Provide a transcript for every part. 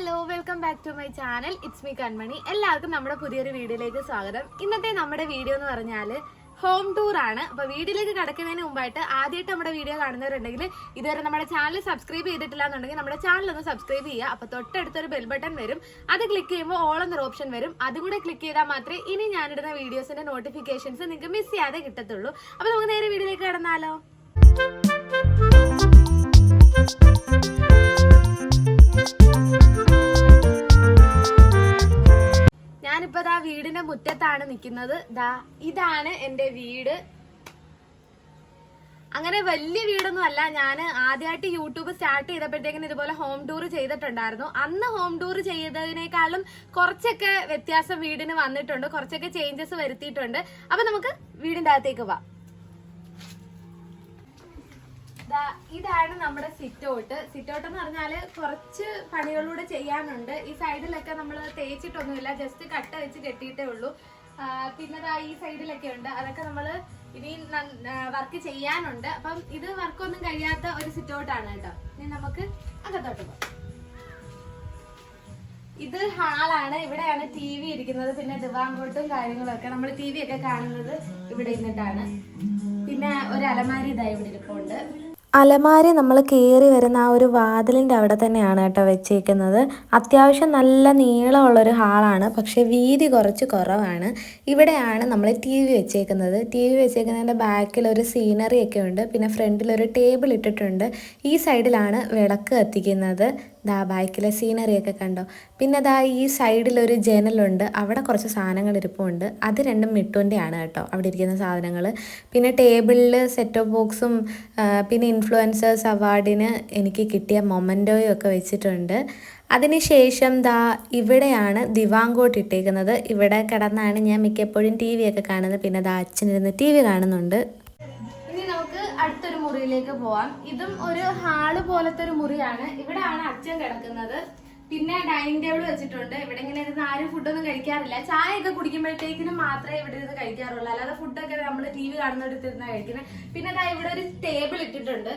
Hello welcome back to my channel it's me Kanmani എല്ലാവർക്കും നമ്മുടെ പുതിയൊരു വീഡിയോയിലേക്ക് സ്വാഗതം. ഇന്നത്തെ നമ്മുടെ വീഡിയോ എന്ന് പറഞ്ഞാൽ ഹോം ടൂർ ആണ്. അപ്പൊ വീട്ടിലേക്ക് കിടക്കുന്നതിന് മുമ്പായിട്ട് ആദ്യമായിട്ട് നമ്മുടെ വീഡിയോ കാണുന്നവരുണ്ടെങ്കിൽ ഇതുവരെ നമ്മുടെ ചാനൽ സബ്സ്ക്രൈബ് ചെയ്തിട്ടില്ല എന്നുണ്ടെങ്കിൽ നമ്മുടെ ചാനൽ ഒന്ന് സബ്സ്ക്രൈബ് ചെയ്യുക. അപ്പൊ തൊട്ടടുത്തൊരു ബെൽ ബട്ടൺ വരും. അത് ക്ലിക്ക് ചെയ്യുമ്പോൾ ഓൾ എന്നൊരു ഓപ്ഷൻ വരും. അതും കൂടെ ക്ലിക്ക് ചെയ്താൽ മാത്രമേ ഇനി ഞാനിടുന്ന വീഡിയോസിന്റെ നോട്ടിഫിക്കേഷൻസ് നിങ്ങൾക്ക് മിസ് ചെയ്യാതെ കിട്ടത്തുള്ളൂ. അപ്പൊ നമുക്ക് നേരെ വീഡിയോയിലേക്ക് കടന്നാലോ. ഞാനിപ്പോ ദാ വീടിന്റെ മുറ്റത്താണ് നിൽക്കുന്നത് ദാ ഇതാണ് എന്റെ വീട്. അങ്ങനെ വലിയ വീടൊന്നും അല്ല. ഞാൻ ആദ്യമായിട്ട് യൂട്യൂബ് സ്റ്റാർട്ട് ചെയ്തപ്പോഴത്തേക്കിന് ഇതുപോലെ ഹോം ടൂർ ചെയ്തിട്ടുണ്ടായിരുന്നു. അന്ന് ഹോം ടൂർ ചെയ്തതിനേക്കാളും കുറച്ചൊക്കെ വ്യത്യാസം വീടിന് വന്നിട്ടുണ്ട്. കുറച്ചൊക്കെ ചേഞ്ചസ് വരുത്തിയിട്ടുണ്ട്. അപ്പൊ നമുക്ക് വീടിന്റെ അകത്തേക്ക് പോവാം. ഇതാണ് നമ്മുടെ സിറ്റൗട്ട്. സിറ്റൗട്ട് എന്ന് പറഞ്ഞാൽ കുറച്ച് പണികളൂടെ ചെയ്യാനുണ്ട്. ഈ സൈഡിലൊക്കെ നമ്മൾ തേച്ചിട്ടൊന്നുമില്ല ജസ്റ്റ് കട്ട് വെച്ച് കെട്ടിയിട്ടേ ഉള്ളൂ. പിന്നെ ഈ സൈഡിലൊക്കെ ഉണ്ട്. അതൊക്കെ നമ്മൾ ഇനി വർക്ക് ചെയ്യാനുണ്ട്. അപ്പം ഇത് വർക്കൊന്നും കഴിയാത്ത ഒരു സിറ്റ് ഔട്ട് ആണ് കേട്ടോ. ഇനി നമുക്ക് അകത്തോട്ട് പോകാം. ഇത് ഹാളാണ്. ഇവിടെയാണ് ടി വി ഇരിക്കുന്നത്. പിന്നെ ദിവാങ്കോട്ടും കാര്യങ്ങളൊക്കെ നമ്മൾ ടി വി ഒക്കെ കാണുന്നത് ഇവിടെ ഇരുന്നിട്ടാണ്. പിന്നെ ഒരു അലമാരി ഇതായി ഇവിടെ ഇരിപ്പുണ്ട്. അലമാരി നമ്മൾ കയറി വരുന്ന ആ ഒരു വാതിലിന്റെ അവിടെ തന്നെയാണ് കേട്ടോ വെച്ചേക്കുന്നത്. അത്യാവശ്യം നല്ല നീളമുള്ളൊരു ഹാളാണ് പക്ഷേ വീതി കുറച്ച് കുറവാണ്. ഇവിടെയാണ് നമ്മൾ ടി വി വെച്ചേക്കുന്നത്. ടി വി വെച്ചേക്കുന്നതിന്റെ ബാക്കിൽ ഒരു സീനറി ഒക്കെ ഉണ്ട് പിന്നെ ഫ്രണ്ടിൽ ഒരു ടേബിൾ ഇട്ടിട്ടുണ്ട്. ഈ സൈഡിലാണ് വിളക്ക് കത്തിക്കുന്നത്. ദാ ബാക്കിലെ സീനറിയൊക്കെ കണ്ടോ? പിന്നെ ദാ ഈ സൈഡിൽ ഒരു ജനലുണ്ട് അവിടെ കുറച്ച് സാധനങ്ങൾ ഇരിപ്പുണ്ട്. അത് രണ്ടും മിട്ടുവിന്റെയാണ് കേട്ടോ. അവിടെ ഇരിക്കുന്ന സാധനങ്ങൾ. പിന്നെ ടേബിളിൽ സെറ്റ് ഓഫ് ബോക്സും പിന്നെ ഇൻഫ്ലുവൻസേഴ്സ് അവാർഡിന് എനിക്ക് കിട്ടിയ മൊമന്റോയും ഒക്കെ വെച്ചിട്ടുണ്ട്. അതിനുശേഷം ദാ ഇവിടെയാണ് ദിവാങ്കോട്ട് ഇട്ടേക്കുന്നത്. ഇവിടെ കിടന്നാണ് ഞാൻ മിക്കപ്പോഴും ടി വി ഒക്കെ കാണുന്നത്. പിന്നെ ദാ അച്ഛനിരുന്ന് ടി വി കാണുന്നുണ്ട്. മുറിയിലേക്ക് പോവാം. ഇതും ഒരു ഹാൾ പോലത്തെ ഒരു മുറിയാണ്. ഇവിടെയാണ് അച്ഛൻ കിടക്കുന്നത്. പിന്നെ ഡൈനിങ് ടേബിൾ വെച്ചിട്ടുണ്ട്. ഇവിടെ ഇങ്ങനെ ഇരുന്ന് ആരും ഫുഡൊന്നും കഴിക്കാറില്ല. ചായ ഒക്കെ കുടിക്കുമ്പോഴത്തേക്കിനും മാത്രമേ ഇവിടെ ഇരുന്ന് കഴിക്കാറുള്ളൂ. അല്ലാതെ ഫുഡൊക്കെ നമ്മൾ ടി വി കാണുന്നിടത്ത് ഇരുന്ന് കഴിക്കുന്നത് പിന്നെ ഇവിടെ ഒരു ടേബിൾ ഇട്ടിട്ടുണ്ട്.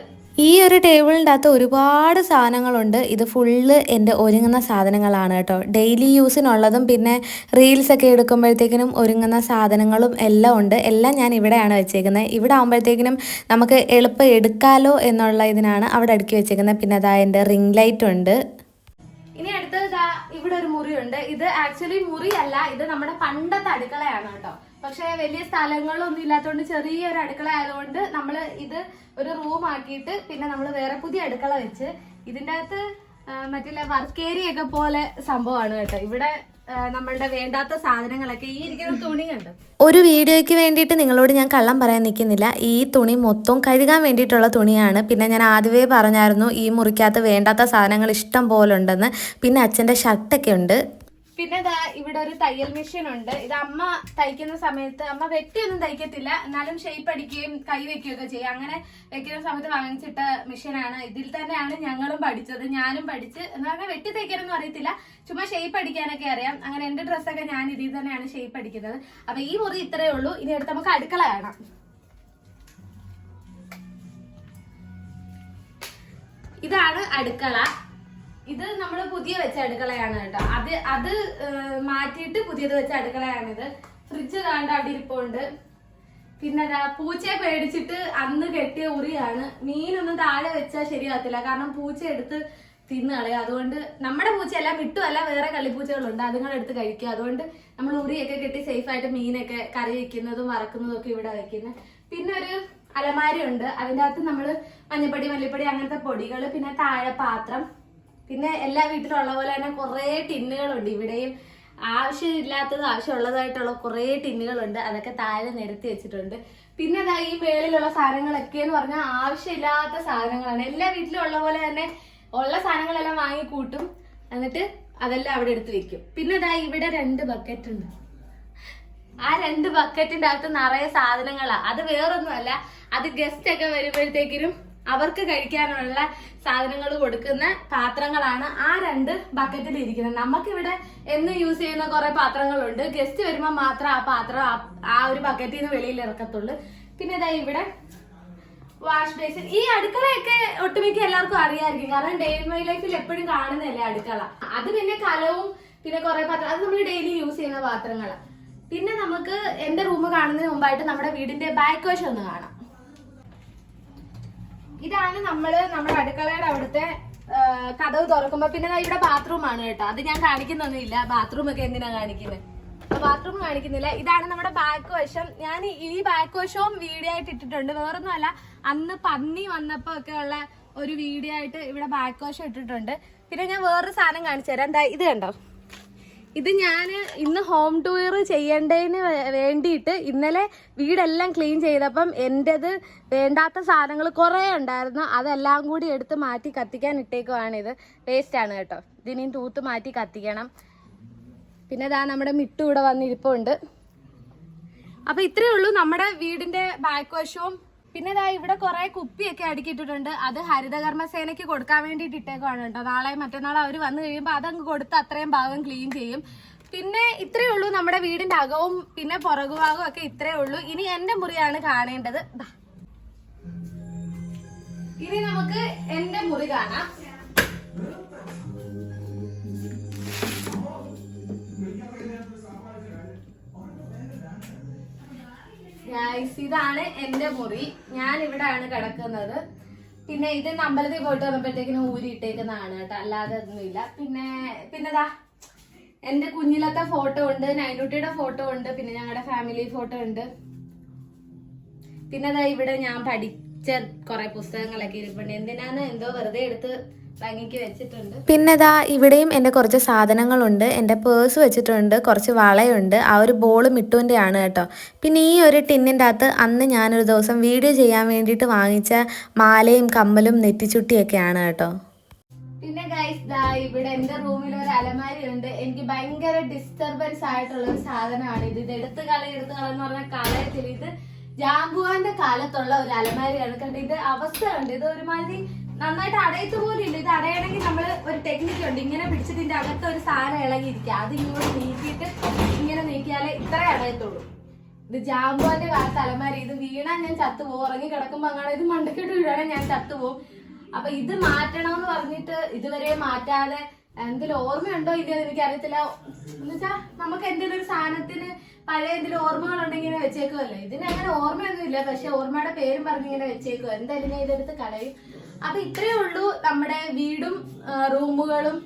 ഈ ഒരു ടേബിളിന്റെ അകത്ത് ഒരുപാട് സാധനങ്ങളുണ്ട്. ഇത് ഫുള്ള് എന്റെ ഒരുങ്ങുന്ന സാധനങ്ങളാണ് കേട്ടോ. ഡെയിലി യൂസിനുള്ളതും പിന്നെ റീൽസ് ഒക്കെ എടുക്കുമ്പോഴത്തേക്കിനും ഒരുങ്ങുന്ന സാധനങ്ങളും എല്ലാം ഉണ്ട്. എല്ലാം ഞാൻ ഇവിടെയാണ് വെച്ചേക്കുന്നത്. ഇവിടെ ആകുമ്പോഴത്തേക്കിനും നമുക്ക് എളുപ്പം എടുക്കാലോ എന്നുള്ള ഇതിനാണ് അവിടെ അടുക്കി വെച്ചേക്കുന്നത്. പിന്നെ അതാ എന്റെ റിംഗ് ലൈറ്റ് ഉണ്ട്. ഇനി അടുത്തത് ദാ ഇവിടെ ഒരു മുറിയുണ്ട്. ഇത് ആക്ച്വലി മുറിയല്ല ഇത് നമ്മുടെ പണ്ടത്തെ അടുക്കളയാണ് കേട്ടോ. പക്ഷെ വലിയ സ്ഥലങ്ങളൊന്നും ഇല്ലാത്തതുകൊണ്ട് ചെറിയൊരു അടുക്കള ആയതുകൊണ്ട് നമ്മൾ ഇത് ഒരു റൂം ആക്കിയിട്ട് പിന്നെ നമ്മൾ വേറെ പുതിയ അടുക്കള വെച്ച് ഇതിന്റെ അകത്ത് മറ്റുള്ള വർക്ക് ഏരിയ ഒക്കെ പോലെ സംഭവമാണ് കേട്ടോ. ഇവിടെ നമ്മളുടെ വേണ്ടാത്ത സാധനങ്ങളൊക്കെ ഈ ഇരിക്കുന്ന തുണി കണ്ടോ? ഒരു വീഡിയോയ്ക്ക് വേണ്ടിയിട്ട് നിങ്ങളോട് ഞാൻ കള്ളം പറയാൻ നിൽക്കുന്നില്ല. ഈ തുണി മൊത്തം കഴുകാൻ വേണ്ടിയിട്ടുള്ള തുണിയാണ്. പിന്നെ ഞാൻ ആദ്യമേ പറഞ്ഞായിരുന്നു ഈ മുറിക്കകത്ത് വേണ്ടാത്ത സാധനങ്ങൾ ഇഷ്ടം പോലെ ഉണ്ടെന്ന്. പിന്നെ അച്ഛന്റെ ഷർട്ടൊക്കെ ഉണ്ട്. പിന്നെ ഇതാ ഇവിടെ ഒരു തയ്യൽ മെഷീൻ ഉണ്ട് ഇത് അമ്മ തയ്ക്കുന്ന സമയത്ത് അമ്മ വെട്ടിയൊന്നും തയ്ക്കത്തില്ല. എന്നാലും ഷേപ്പ് അടിക്കുകയും കൈ വെക്കുകയൊക്കെ ചെയ്യും. അങ്ങനെ വെക്കുന്ന സമയത്ത് വാങ്ങിച്ചിട്ട മെഷീനാണ്. ഇതിൽ തന്നെയാണ് ഞങ്ങളും പഠിച്ചത്. ഞാനും പഠിച്ച് എന്ന് പറഞ്ഞാൽ വെട്ടി തയ്ക്കാനൊന്നും അറിയത്തില്ല. ചുമ്മാ ഷേപ്പ് അടിക്കാനൊക്കെ അറിയാം. അങ്ങനെ എന്റെ ഡ്രസ്സൊക്കെ ഞാൻ ഇതിൽ തന്നെയാണ് ഷേപ്പ് അടിക്കുന്നത്. അപ്പൊ ഈ മുറി ഇത്രയേ ഉള്ളൂ. ഇനി അടുത്ത് നമുക്ക് അടുക്കള കാണാം. ഇതാണ് അടുക്കള. ഇത് നമ്മൾ പുതിയ വെച്ച അടുക്കളയാണ് കേട്ടോ. അത് അത് മാറ്റിയിട്ട് പുതിയത് വെച്ച അടുക്കളയാണിത്. ഫ്രിഡ്ജ് കാണ്ട അവിടെ ഇരിപ്പുണ്ട്. പിന്നെ പൂച്ചയെ പേടിച്ചിട്ട് അന്ന് കെട്ടിയ ഉറിയാണ്. മീനൊന്നും താഴെ വെച്ചാൽ ശരിയാകത്തില്ല കാരണം പൂച്ച എടുത്ത് തിന്നു കളയും. അതുകൊണ്ട് നമ്മുടെ പൂച്ചയല്ല വിട്ടുമല്ല വേറെ കളിപ്പൂച്ചകളുണ്ട് അതുങ്ങൾ എടുത്ത് കഴിക്കുക. അതുകൊണ്ട് നമ്മൾ ഉറിയൊക്കെ കെട്ടി സേഫായിട്ട് മീനൊക്കെ കറി വെക്കുന്നതും വറക്കുന്നതും ഒക്കെ ഇവിടെ വെക്കുന്നത് പിന്നെ ഒരു അലമാരി ഉണ്ട്. അതിന്റെ അകത്ത് നമ്മൾ മഞ്ഞപ്പൊടി മല്ലിപ്പൊടി അങ്ങനത്തെ പൊടികൾ പിന്നെ താഴെ പാത്രം. പിന്നെ എല്ലാ വീട്ടിലും ഉള്ള പോലെ തന്നെ കുറേ ടിന്നുകളുണ്ട്. ഇവിടെയും ആവശ്യമില്ലാത്തത് ആവശ്യമുള്ളതായിട്ടുള്ള കുറേ ടിന്നുകളുണ്ട്. അതൊക്കെ താഴെ നിരത്തി വെച്ചിട്ടുണ്ട്. പിന്നെ അതാ ഈ മേളിലുള്ള സാധനങ്ങളൊക്കെ എന്ന് പറഞ്ഞാൽ ആവശ്യമില്ലാത്ത സാധനങ്ങളാണ്. എല്ലാ വീട്ടിലും ഉള്ള പോലെ തന്നെ ഉള്ള സാധനങ്ങളെല്ലാം വാങ്ങി കൂട്ടും. എന്നിട്ട് അതെല്ലാം അവിടെ എടുത്ത് വെക്കും. പിന്നെ അതാ ഇവിടെ രണ്ട് ബക്കറ്റ് ഉണ്ട്. ആ രണ്ട് ബക്കറ്റിന്റെ അകത്ത് നിറയെ സാധനങ്ങളാ. അത് വേറൊന്നുമല്ല. അത് ഗസ്റ്റ് ഒക്കെ വരുമ്പോഴത്തേക്കിനും അവർക്ക് കഴിക്കാനുള്ള സാധനങ്ങൾ കൊടുക്കുന്ന പാത്രങ്ങളാണ് ആ രണ്ട് ബക്കറ്റിൽ ഇരിക്കുന്നത്. നമുക്കിവിടെ എന്ന് യൂസ് ചെയ്യുന്ന കുറെ പാത്രങ്ങളുണ്ട്. ഗസ്റ്റ് വരുമ്പോൾ മാത്രം ആ പാത്രം ആ- ഒരു ബക്കറ്റിൽ നിന്ന് വെളിയിൽ ഇറക്കത്തുള്ളൂ. പിന്നെ ഇതാ ഇവിടെ വാഷ് ബേസിൻ ഈ അടുക്കളയൊക്കെ ഒട്ടുമിക്ക എല്ലാവർക്കും അറിയാമായിരിക്കും കാരണം ഡെയിലി മൈ ലൈഫിൽ എപ്പോഴും കാണുന്നതല്ലേ അടുക്കള. അത് പിന്നെ കലവും പിന്നെ കുറെ പാത്രം അത് നമ്മൾ ഡെയിലി യൂസ് ചെയ്യുന്ന പാത്രങ്ങളാണ് പിന്നെ നമുക്ക് എന്റെ റൂം കാണുന്നതിന് മുമ്പായിട്ട് നമ്മുടെ വീടിന്റെ ബാക്ക് വശം ഒന്ന് കാണാം. ഇതാണ് നമ്മൾ നമ്മുടെ അടുക്കളയുടെ അവിടുത്തെ കഥവ് തുറക്കുമ്പോ പിന്നെ ഇവിടെ ബാത്റൂം ആണ് കേട്ടോ. അത് ഞാൻ കാണിക്കുന്നൊന്നുമില്ല. ബാത്റൂം ഒക്കെ എന്തിനാ കാണിക്കുന്നത് ബാത്റൂം കാണിക്കുന്നില്ല. ഇതാണ് നമ്മുടെ ബാക്ക് വശം. ഞാൻ ഈ ബാക്ക് വശവും വീഡിയോ ആയിട്ട് ഇട്ടിട്ടുണ്ട്. വേറൊന്നുമല്ല അന്ന് പന്നി വന്നപ്പോ ഒക്കെ ഉള്ള ഒരു വീഡിയോ ആയിട്ട് ഇവിടെ ബാക്ക് വശം ഇട്ടിട്ടുണ്ട്. പിന്നെ ഞാൻ വേറൊരു സാധനം കാണിച്ചു തരാം. എന്താ ഇത് കണ്ടോ? ഇത് ഞാൻ ഇന്ന് ഹോം ടൂർ ചെയ്യേണ്ടതിന് വേണ്ടിയിട്ട് ഇന്നലെ വീടെല്ലാം ക്ലീൻ ചെയ്തപ്പം എന്റെത് വേണ്ടാത്ത സാധനങ്ങൾ കുറേ ഉണ്ടായിരുന്നു. അതെല്ലാം കൂടി എടുത്ത് മാറ്റി കത്തിക്കാൻ ഇട്ടേക്കുവാണ് ഇത്. വേസ്റ്റ് ആണ് കേട്ടോ. ഇതിനെയും തൂത്ത് മാറ്റി കത്തിക്കണം. പിന്നെ ഇതാ നമ്മുടെ മിട്ടു ഇവിടെ വന്നിരിപ്പുണ്ട്. അപ്പൊ ഇത്രയേ ഉള്ളൂ നമ്മുടെ വീടിന്റെ ബാക്ക് വശവും പിന്നെ ഇതാ ഇവിടെ കുറെ കുപ്പിയൊക്കെ അടുക്കിയിട്ടിട്ടുണ്ട്. അത് ഹരിതകർമ്മ സേനയ്ക്ക് കൊടുക്കാൻ വേണ്ടിയിട്ട് ഇട്ടേക്കാണ് കേട്ടോ. നാളെ മറ്റന്നാൾ അവർ വന്നു കഴിയുമ്പോൾ അതങ്ങ് കൊടുത്ത് അത്രയും ഭാഗം ക്ലീൻ ചെയ്യും. പിന്നെ ഇത്രയേ ഉള്ളൂ നമ്മുടെ വീടിന്റെ അകവും പിന്നെ പുറകുഭാഗവും ഒക്കെ ഇത്രയേ ഉള്ളൂ. ഇനി എന്റെ മുറിയാണ് കാണേണ്ടത്. ഇനി നമുക്ക് എന്റെ മുറി കാണാം. ഗൈസ് ഇതാണ് എന്റെ മുറി. ഞാൻ ഇവിടെയാണ് കിടക്കുന്നത്. പിന്നെ ഇത് അമ്പലത്തിൽ പോയിട്ട് വന്നപ്പോഴത്തേക്കിനും ഊരി ഇട്ടേക്കുന്നതാണ് കേട്ടോ. അല്ലാതെ ഒന്നുമില്ല. പിന്നെ പിന്നെതാ എന്റെ കുഞ്ഞിലത്തെ ഫോട്ടോ ഉണ്ട് നൈനുട്ടിയുടെ ഫോട്ടോ ഉണ്ട് പിന്നെ ഞങ്ങളുടെ ഫാമിലി ഫോട്ടോ ഉണ്ട്. പിന്നെ ഇവിടെ ഞാൻ പഠിച്ച കുറെ പുസ്തകങ്ങളൊക്കെ ഇരിപ്പുണ്ട്. എന്തിനാന്ന് എന്തോ വെറുതെ എടുത്ത് ഭംഗിക്ക് വെച്ചിട്ടുണ്ട്. പിന്നെ ഇവിടെയും എന്റെ കുറച്ച് സാധനങ്ങളുണ്ട്. എന്റെ പേഴ്സ് വെച്ചിട്ടുണ്ട്. കുറച്ച് വളയുണ്ട്. ആ ഒരു ബോൾ മിട്ടുവിന്റെ ആണ് കേട്ടോ. പിന്നെ ഈ ഒരു ടിന്നിന്റെ അകത്ത് അന്ന് ഞാനൊരു ദിവസം വീഡിയോ ചെയ്യാൻ വേണ്ടിയിട്ട് വാങ്ങിച്ച മാലയും കമ്മലും നെറ്റിച്ചുട്ടിയൊക്കെയാണ് കേട്ടോ. പിന്നെ ഗൈസ് ദാ ഇവിടെ എന്റെ റൂമിൽ ഒരു അലമാരി ഉണ്ട് എനിക്ക് ഭയങ്കര ഡിസ്റ്റർബൻസ് ആയിട്ടുള്ള ഒരു സാധനമാണ് ഇത്. ഇത് എടുത്ത് കളി എടുത്ത് കളെന്ന് പറഞ്ഞാൽ കളയത്തില്ല. ഇത് ജാമ്പുവാന്റെ കാലത്തുള്ള ഒരു അലമാരിയാണ്. കണ്ട് ഇത് അവസ്ഥ ഉണ്ട് ഇത് ഒരുമാതിരി നന്നായിട്ട് അടയത്ത് പോലും ഇല്ല ഇത് അടയണമെങ്കിൽ നമ്മൾ ഒരു ടെക്നിക്ക് ഉണ്ട്. ഇങ്ങനെ പിടിച്ചതിന്റെ അകത്ത് ഒരു സാധനം ഇളകിയിരിക്കുക. അത് ഇങ്ങോട്ട് നീക്കിയിട്ട് ഇങ്ങനെ നീക്കിയാലേ ഇത്രേ അടയത്തുള്ളൂ. ഇത് ജാമ്പുവാന്റെ കാലത്ത് അലമാരി ഇത് വീണാൽ ഞാൻ ചത്തുപോകും. ഉറങ്ങി കിടക്കുമ്പോ അങ്ങനെ ഇത് മണ്ടക്കിട്ട് വീഴാണെങ്കിൽ ഞാൻ ചത്തുപോകും. അപ്പൊ ഇത് മാറ്റണമെന്ന് പറഞ്ഞിട്ട് ഇതുവരെ മാറ്റാതെ എന്തെങ്കിലും ഓർമ്മയുണ്ടോ ഇല്ലയോ എനിക്ക് അറിയത്തില്ല എന്നുവെച്ചാ നമുക്ക് എന്തെങ്കിലും ഒരു സാധനത്തിന് പഴയ എന്തെങ്കിലും ഓർമ്മകൾ ഉണ്ടെങ്കിൽ ഇങ്ങനെ വെച്ചേക്കുമല്ലോ ഇതിന് അങ്ങനെ ഓർമ്മയൊന്നും ഇല്ല പക്ഷെ ഓർമ്മയുടെ പേരും പറഞ്ഞിങ്ങനെ വെച്ചേക്കുക എന്തായാലും ഞാൻ ഇതെടുത്ത് കളയും. അപ്പൊ ഇത്രയേ ഉള്ളൂ നമ്മുടെ വീടും റൂമുകളും.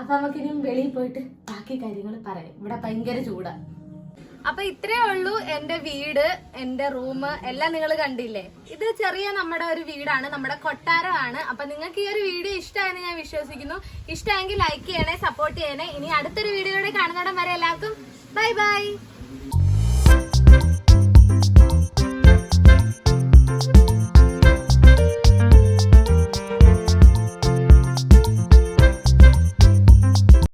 അപ്പൊ നമുക്കിനി വെളിയിൽ പോയിട്ട് ബാക്കി കാര്യങ്ങൾ പറയാം. ഇവിടെ ഭയങ്കര ചൂടാ. അപ്പൊ ഇത്രേ ഉള്ളൂ എന്റെ വീട് എന്റെ റൂം. എല്ലാം നിങ്ങൾ കണ്ടില്ലേ? ഇത് ചെറിയ നമ്മുടെ ഒരു വീടാണ് നമ്മുടെ കൊട്ടാരമാണ്. അപ്പൊ നിങ്ങൾക്ക് ഈ ഒരു വീഡിയോ ഇഷ്ടമായെന്ന് ഞാൻ വിശ്വസിക്കുന്നു. ഇഷ്ടമായെങ്കിൽ ലൈക്ക് ചെയ്യണേ സപ്പോർട്ട് ചെയ്യണേ. ഇനി അടുത്തൊരു വീഡിയോയുടെ കാണുന്നിടം വരെ എല്ലാവർക്കും ബൈ ബൈ